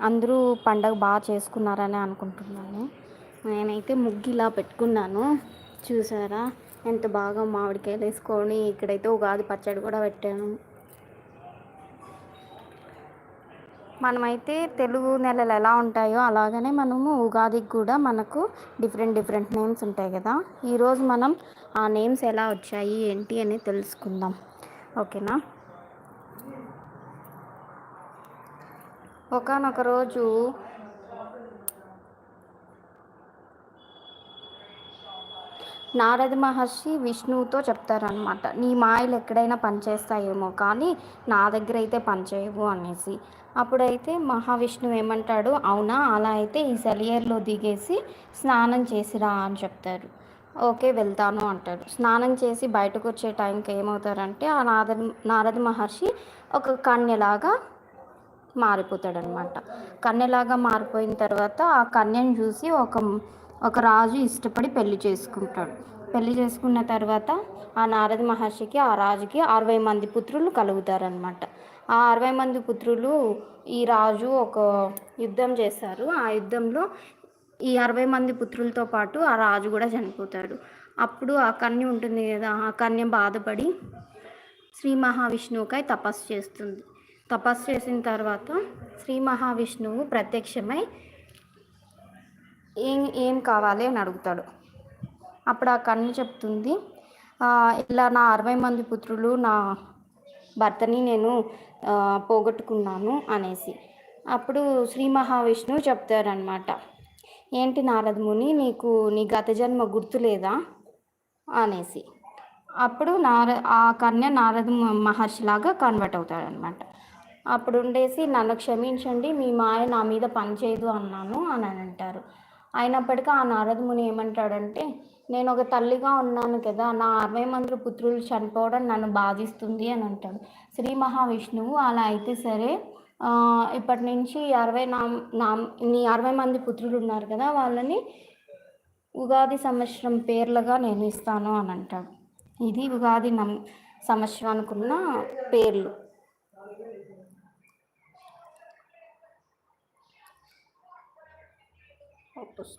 అందరూ పండగ బాగా చేసుకున్నారని అనుకుంటున్నాను. నేనైతే ముగ్గు ఇలా పెట్టుకున్నాను. చూసారా? ఎంత బాగా మామిడికాయలు వేసుకొని ఇక్కడైతే ఉగాది పచ్చడి కూడా పెట్టాను. మనమైతే తెలుగు నెలలు ఎలా ఉంటాయో అలాగనే మనము ఉగాదికి కూడా మనకు డిఫరెంట్ డిఫరెంట్ నేమ్స్ ఉంటాయి కదా. ఈరోజు మనం ఆ నేమ్స్ ఎలా వచ్చాయి ఏంటి అని తెలుసుకుందాం. ఓకేనా? ఒకనొక రోజు నారద మహర్షి విష్ణువుతో చెప్తారనమాట నీ మాయలు ఎక్కడైనా పనిచేస్తాయేమో కానీ నా దగ్గర అయితే పనిచేయవు అనేసి. అప్పుడైతే మహావిష్ణువు ఏమంటాడు అవునా అలా అయితే ఈ సెలియర్లో దిగేసి స్నానం చేసిరా అని చెప్తారు. ఓకే వెళ్తాను అంటాడు స్నానం చేసి బయటకు వచ్చే టైంకి ఏమవుతారంటే ఆ నారద నారద మహర్షి ఒక కన్యలాగా మారిపోతాడనమాట. కన్యలాగా మారిపోయిన తర్వాత ఆ కన్యను చూసి ఒక ఒక రాజు ఇష్టపడి పెళ్ళి చేసుకుంటాడు. పెళ్ళి చేసుకున్న తర్వాత ఆ నారద మహర్షికి ఆ రాజుకి అరవై మంది పుత్రులు కలుగుతారనమాట. ఆ అరవై మంది పుత్రులు ఈ రాజు ఒక యుద్ధం చేస్తారు ఆ యుద్ధంలో ఈ అరవై మంది పుత్రులతో పాటు ఆ రాజు కూడా చనిపోతాడు. అప్పుడు ఆ కన్య ఉంటుంది కదా ఆ కన్య బాధపడి శ్రీ మహావిష్ణువుకై తపస్సు చేస్తుంది. తపస్సు చేసిన తర్వాత శ్రీ మహావిష్ణువు ప్రత్యక్షమై ఏం ఏం కావాలి అని అడుగుతాడు. అప్పుడు ఆ కన్య చెప్తుంది ఇలా నా అరవై మంది పుత్రులు నా భర్తని నేను పోగొట్టుకున్నాను అనేసి. అప్పుడు శ్రీ మహావిష్ణువు చెప్తారనమాట ఏంటి నారదముని నీకు నీ గత జన్మ గుర్తులేదా? అనేసి. అప్పుడు నార ఆ కన్య నారద మహర్షిలాగా కన్వర్ట్ అవుతాడనమాట అప్పుడు ఉండేసి నన్ను క్షమించండి మీ మాయ నా మీద పనిచేయదు అన్నాను అని అంటారు. అయినప్పటికీ ఆ నారదముని ఏమంటాడంటే నేను ఒక తల్లిగా ఉన్నాను కదా నా అరవై మంది పుత్రులు చనిపోవడం నన్ను బాధిస్తుంది అని అంటాడు. శ్రీ మహావిష్ణువు అలా అయితే సరే ఇప్పటి నుంచి అరవై నా నా నీ అరవై మంది పుత్రులు ఉన్నారు కదా వాళ్ళని ఉగాది సంవత్సరం పేర్లుగా నేను ఇస్తాను అని అంటాడు. ఇది ఉగాది నం సంవత్సరానికి పేర్లు. 我不是。